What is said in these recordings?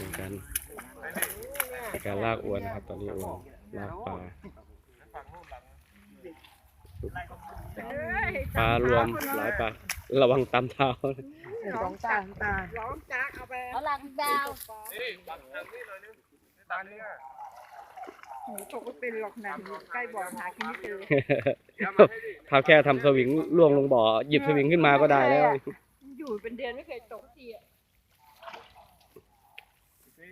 เป็นการเป็นการลากอวนนะครับ ตอนนี้อวนลากปลาปลารวมหลายปลาระวังตามเท้าสองตาตาร้องจากเอาไปเอาหลังดาวหนูตกก็เป็นหรอกนะอยู่ใกล้บ่อหากินไม่เจอเท้าแค่ทำสวิงล่วงลงบ่อหยิบสวิงขึ้นมาก็ได้แล้ว อยู่เป็นเดือนไม่เคยตกทีอะ ไป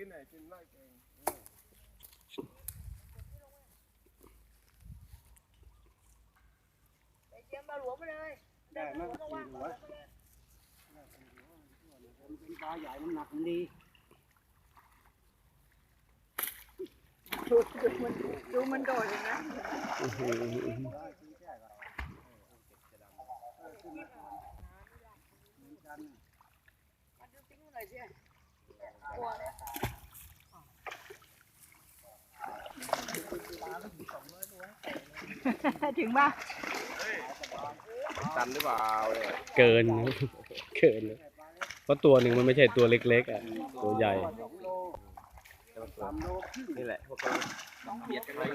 เตรียมมาหลวมไปเลยเดินมาหลวมก็ว่างเป็นปลาใหญ่น้ำหนักมันดีดูดูมันดูมันโดดเลยนะมาดูติ้งหน่อยสิกลัวเลย ถึงป่ะตันหรือเปล่าเนี่ยเกิน เกินเลยเพราะตัวหนึ่งมันไม่ใช่ตัวเล็กๆอะ ตัวใหญ่ นี่แหละพวกเราเบียดกันไว้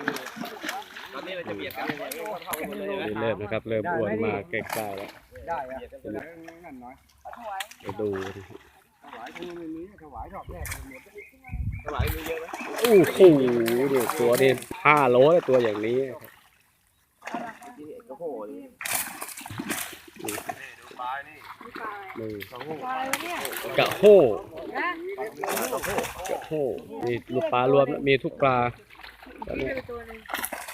ตอนนี้เราจะเบียดกันเนี่ยเข้ากันหมดเลยนะนี่เริ่มนะครับ เริ่มอ้วนมาใกล้ๆแล้วได้อะนั่นน้อยไปดู ถวายคงไม่มีถวายรอบแรกหมดสมัยมีเยอะไหมโอ้โหเนี่ยตัวนี้ห้าโลแล้วตัวอย่างนี้ที่เห็นก็โหดนี่ปลาอะไระเนี่กระโฮนะกระโฮนี่ลูกปลารวมมีทุกปลาตอเป็นตัวหนึง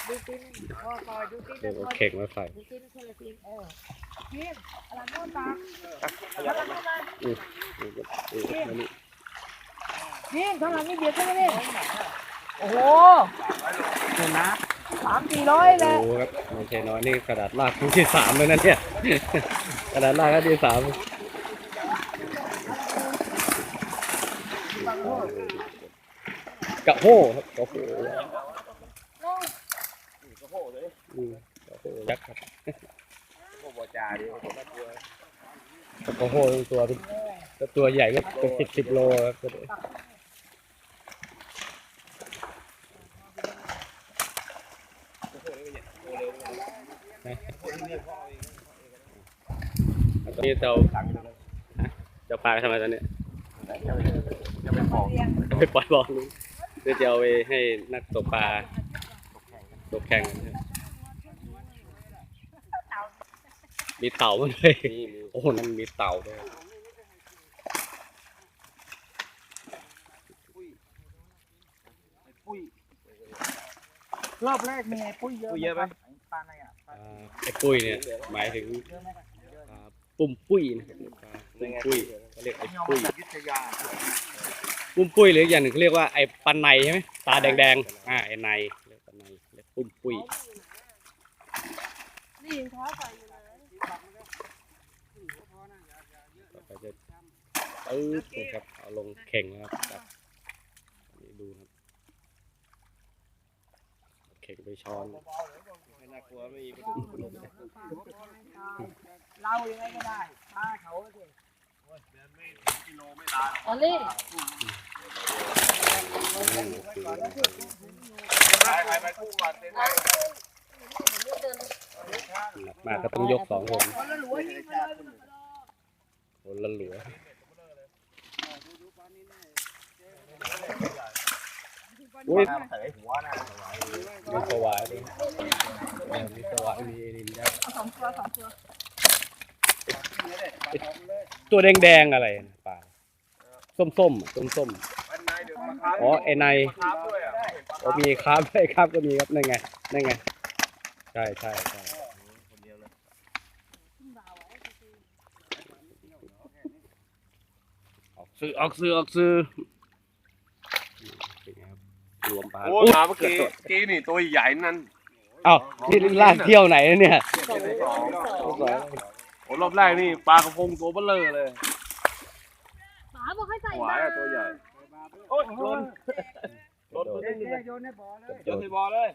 ดูติ้นพอพอดูติ้นเดี๋ยวเข่งมาใส่ นคนละติ้นเออนี่อะไรโน่นตามอะไรโน่นมานี่นี่นี่นี่ข้างหลังนี่เบียดใช่ไหมนี่โอ้โหเห็นนะสามสี่ร้อยเลยโอ้ครับไม่ใช่น้อยนี่กระดาษลากครั้งที่สามเลยนะเนี่ยกระดาษลากครั้งที่สามกระโฮครับกระโฮอืมกระโฮยักษ์ครับ จาดิผมน่ากลัวกระโฮตัวเป็นตัวใหญ่ก็เป็นสิบสิบโลครับตอนนี้เจ้าฮะเจ้าปลาทำไมตอนเนี้ยจะเป็นของไปปล่อยบอลลูกเดี๋ยวจะเอาไปให้นักตกปลาตกแข่งกันนะครับ มีเต่ามาด้วยนี่มีโอ้โหนั่นมีเต่าด้วยปุ้ยรอบแรกมีไอ้ปุ้ยเยอะผู้เยอะไหมปลาไหนอะอ่าไอ้ปุ้ยเนี่ยหมายถึงเยอะไหมปลาปุ่มปุ้ยนะครับปลาปุ่มปุ้ยเขาเรียกไอ้ยอมปุ้ยจากยุทธยาปุ่มปุ้ยหรืออย่างหนึ่งเขาเรียกว่าไอ้ปันในใช่ไหมตาแดงๆอ่าไอ้ในเรียกปันในเรียกปุ่มปุ้ย นี่ยังเท้าใส่อยู่เลย ต่อไปจะปึ๊บนะครับเอาลงเข่งนะครับครับนี่ดูครับเข่งไปช้อนไม่น่ากลัวไม่มีประตูเรายังไงก็ได้ปลาเขาสิออลลี่ใครใครไปคู่กันเต้นได้หนัก มากก็ต้องยกสองคนคนละหลัวยิงไปเลยคนละหลัวอุ้ยใส่หัวนะมีสวายด้วยเออมีสวายมีเอรินได้เอาสองตัวสองตัวตัวแดงๆอะไรนะปลาส้มๆส้มส้มอันไหนเดี๋ยวมาค้าๆอ๋อไอในค้าด้วยอะโอ้มีครับไอครับก็มีครับนั่นไงนั่นไงใช่ใช่ใช่ คนเดียวเลย ออก ซื้อออกซื้อออกซื้อเป็นไงครับรวมปลาโอ้มาเมื่อกี้กี้นี่ตัวใหญ่นั่นเอ้านี่ลากเที่ยวไหนนะเนี่ยโอ้รอบแรกนี่ปลากระพงตัวเบลเลอเลยหมาบอกให้ใส่หวายอะตัวใหญ่ โอ้ยโดนโดนตัวเจ๊นึงเจ๊โยนให้บ่อเลยโยนใส่บอลเลย